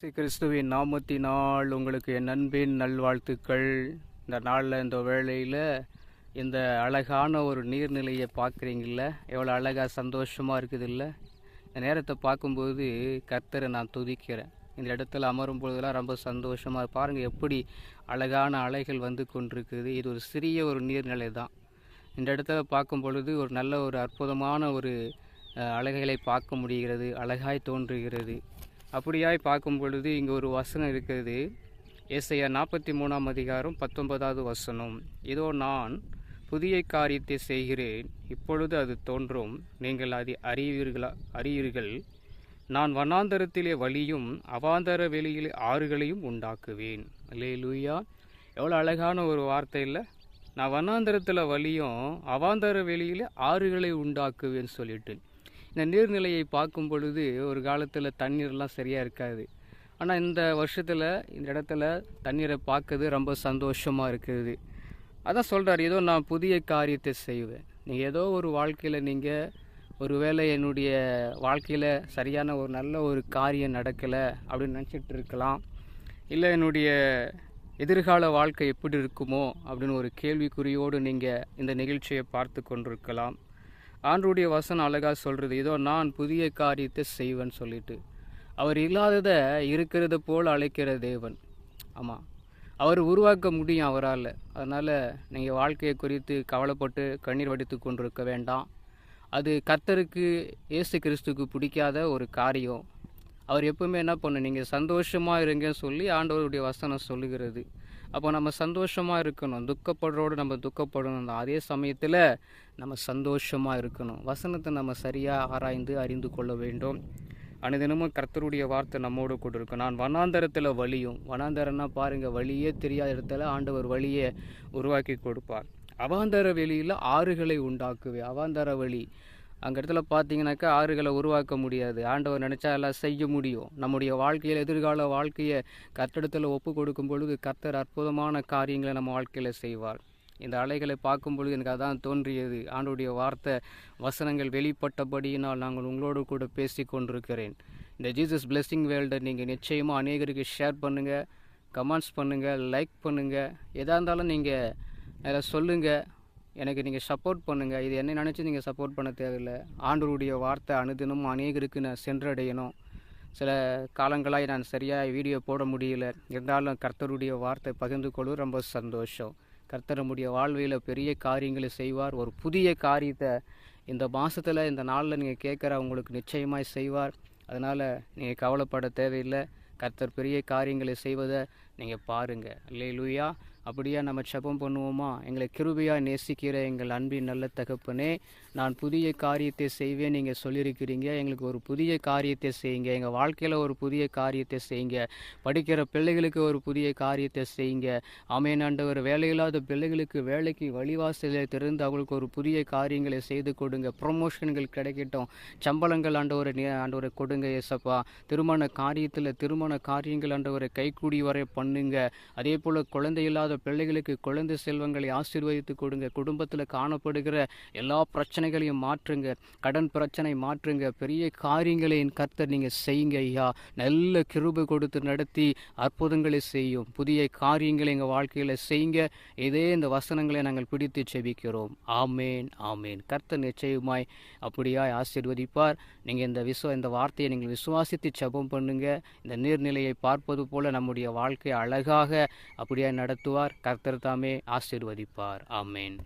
ஸ்ரீ கிறிஸ்துவின் நாமத்தினால் உங்களுக்கு என் அன்பின் நல்வாழ்த்துக்கள். இந்த நாளில் இந்த வேளையில் இந்த அழகான ஒரு நீர்நிலையை பார்க்குறீங்கள எவ்வளோ அழகாக சந்தோஷமாக இருக்குது இல்லை இந்த நேரத்தை பார்க்கும்போது கர்த்தரை நான் துதிக்கிறேன். இந்த இடத்துல அமரும் பொழுதெல்லாம் ரொம்ப சந்தோஷமாக பாருங்கள் எப்படி அழகான அலைகள் வந்து கொண்டிருக்குது. இது ஒரு சிறிய ஒரு நீர்நிலை தான். இந்த இடத்துல பார்க்கும் பொழுது ஒரு நல்ல ஒரு அற்புதமான ஒரு அழகைகளை பார்க்க முடிகிறது. அழகாய் தோன்றுகிறது. அப்படியாய் பார்க்கும் பொழுது இங்கே ஒரு வசனம் இருக்கிறது. ஏசையா நாற்பத்தி மூணாம் அதிகாரம் பத்தொன்பதாவது வசனம். இதோ நான் புதிய காரியத்தை செய்கிறேன். இப்பொழுது அது தோன்றும். நீங்கள் அதை அறிவீர்களா? அறியீர்கள் நான் வனாந்தரத்திலே வழியும் அவாந்தர வெளியிலே ஆறுகளையும் உண்டாக்குவேன். லே லூயா எவ்வளோ அழகான ஒரு வார்த்தை இல்லை. நான் வனாந்தரத்தில் வழியும் அவாந்தர வெளியிலே ஆறுகளை உண்டாக்குவேன்னு சொல்லிட்டு. இந்த நீர்நிலையை பார்க்கும் பொழுது ஒரு காலத்தில் தண்ணீர்லாம் சரியாக இருக்காது. ஆனால் இந்த வருஷத்தில் இந்த இடத்துல தண்ணீரை பார்க்கறது ரொம்ப சந்தோஷமாக இருக்குது. அதான் சொல்கிறார் ஏதோ நான் புதிய காரியத்தை செய்வேன். நீங்கள் ஏதோ ஒரு வாழ்க்கையில் நீங்கள் ஒருவேளை என்னுடைய வாழ்க்கையில் சரியான ஒரு நல்ல ஒரு காரியம் நடக்கலை அப்படின்னு நினச்சிட்டு இருக்கலாம். இல்லை என்னுடைய எதிர்கால வாழ்க்கை எப்படி இருக்குமோ அப்படின்னு ஒரு கேள்விக்குறியோடு நீங்கள் இந்த நிகழ்ச்சியை பார்த்து கொண்டிருக்கலாம். ஆண்டுடைய வசனம் அழகாக சொல்கிறது இதோ நான் புதிய காரியத்தை செய்வேன் சொல்லிட்டு. அவர் இல்லாததை இருக்கிறது போல் அழைக்கிற தேவன். ஆமாம் அவர் உருவாக்க முடியும் அவரால். அதனால் நீங்கள் வாழ்க்கையை குறித்து கவலைப்பட்டு கண்ணீர் வடித்து கொண்டிருக்க வேண்டாம். அது கர்த்தருக்கு இயேசு கிறிஸ்துக்கு பிடிக்காத ஒரு காரியம். அவர் எப்பவுமே என்ன பண்ணு நீங்கள் சந்தோஷமாக இருங்கன்னு சொல்லி ஆண்டவருடைய வசனம் சொல்லுகிறது. அப்போ நம்ம சந்தோஷமாக இருக்கணும். துக்கப்படுறோடு நம்ம துக்கப்படணும் அதே சமயத்தில் நம்ம சந்தோஷமாக இருக்கணும். வசனத்தை நம்ம சரியாக ஆராய்ந்து அறிந்து கொள்ள வேண்டும். அனுதினமும் கர்த்தருடைய வார்த்தை நம்மோடு கூட இருக்கும் நான் வனாந்தரத்தில் வழியும். வனாந்தரம்னா பாருங்கள் வழியே தெரியாத இடத்துல ஆண்டவர் வழியை உருவாக்கி கொடுப்பார். அவாந்தர வெளியில் ஆறுகளை உண்டாக்குவே அவாந்தர வழி. அங்கே இடத்துல பார்த்தீங்கன்னாக்கா ஆறுகளை உருவாக்க முடியாது. ஆண்டவர் நினச்சா எல்லாம் செய்ய முடியும். நம்முடைய வாழ்க்கையில் எதிர்கால வாழ்க்கையை கர்த்தடத்தில் ஒப்பு கொடுக்கும் பொழுது கர்த்தர் அற்புதமான காரியங்களை நம்ம வாழ்க்கையில் செய்வார். இந்த அலைகளை பார்க்கும் பொழுது எனக்கு அதான் தோன்றியது. ஆண்டுடைய வார்த்தை வசனங்கள் வெளிப்பட்டபடியினால் நாங்கள் உங்களோடு கூட பேசி கொண்டிருக்கிறேன். இந்த ஜீசஸ் பிளெஸ்ஸிங் வேர்ல்டை நீங்கள் நிச்சயமாக அநேகருக்கு ஷேர் பண்ணுங்கள் கமெண்ட்ஸ் பண்ணுங்கள் லைக் பண்ணுங்கள் எதாக இருந்தாலும் நீங்கள் அதில் சொல்லுங்கள் எனக்கு நீங்கள் சப்போர்ட் பண்ணுங்கள் இது என்ன நினச்சி நீங்கள் சப்போர்ட் பண்ண தேவையில்லை. ஆண்டவருடைய வார்த்தை அனுதினமும் அநேகருக்கு நான் சென்றடையணும். சில காலங்களாக நான் சரியாக வீடியோ போட முடியல. இருந்தாலும் கர்த்தருடைய வார்த்தை பகிர்ந்து கொள்வது ரொம்ப சந்தோஷம். கர்த்தர் நம்முடைய வாழ்வியில் பெரிய காரியங்களை செய்வார். ஒரு புதிய காரியத்தை இந்த மாதத்தில் இந்த நாளில் நீங்கள் கேட்குற உங்களுக்கு நிச்சயமாக செய்வார். அதனால் நீங்கள் கவலைப்பட தேவையில்லை. கர்த்தர் பெரிய காரியங்களை செய்வதை நீங்கள் பாருங்கள் இல்லை லூயா அப்படியா நம்ம செபம் பண்ணுவோமா? எங்களை கிருபையாக நேசிக்கிற எங்கள் அன்பின் நல்ல தகப்பனே நான் புதிய காரியத்தை செய்வேன் நீங்கள் சொல்லியிருக்கிறீங்க. எங்களுக்கு ஒரு புதிய காரியத்தை செய்யுங்க. எங்கள் வாழ்க்கையில் ஒரு புதிய காரியத்தை செய்யுங்க. படிக்கிற பிள்ளைகளுக்கு ஒரு புதிய காரியத்தை செய்யுங்க. அமையனாண்டவர் வேலையில்லாத பிள்ளைகளுக்கு வேலைக்கு வழிவாசலை திறந்து அவங்களுக்கு ஒரு புதிய காரியங்களை செய்து கொடுங்க. ப்ரொமோஷன்கள் கிடைக்கட்டும். சம்பளங்கள் ஆண்டவரை நீ ஆண்டவரை கொடுங்க ஏசப்பா. திருமண காரியத்தில் திருமண காரியங்கள் ஆண்டவரை கைக்கூடி வரை பண்ணுங்க. அதே போல் குழந்தை இல்லாத பிள்ளைகளுக்கு குழந்தை செல்வங்களை ஆசீர்வதித்து கொடுங்க. குடும்பத்தில் காணப்படுகிற எல்லா பிரச்சனைகளையும் மாற்றுங்க. கடன் பிரச்சனை மாற்றுங்க. பெரிய காரியங்களை என் கர்த்தர் நீங்கள் செய்யுங்க ஐயா. நல்ல கிருபை கொடுத்து நடத்தி அற்புதங்களை செய்யும். புதிய காரியங்களை எங்கள் வாழ்க்கையில் செய்யுங்க. இதே இந்த வசனங்களை நாங்கள் பிடித்து செபிக்கிறோம் ஆமேன் ஆமேன். கர்த்தர் நிச்சயமாய் அப்படியாய் ஆசீர்வதிப்பார். நீங்கள் இந்த விசுவ இந்த வார்த்தையை நீங்கள் விசுவாசித்து செபம் பண்ணுங்க. இந்த நீர்நிலையை பார்ப்பது போல நம்முடைய வாழ்க்கை அழகாக அப்படியே நடத்துவார். கர்த்தர் தாமே ஆசிர்வதிப்பார். ஆமேன்.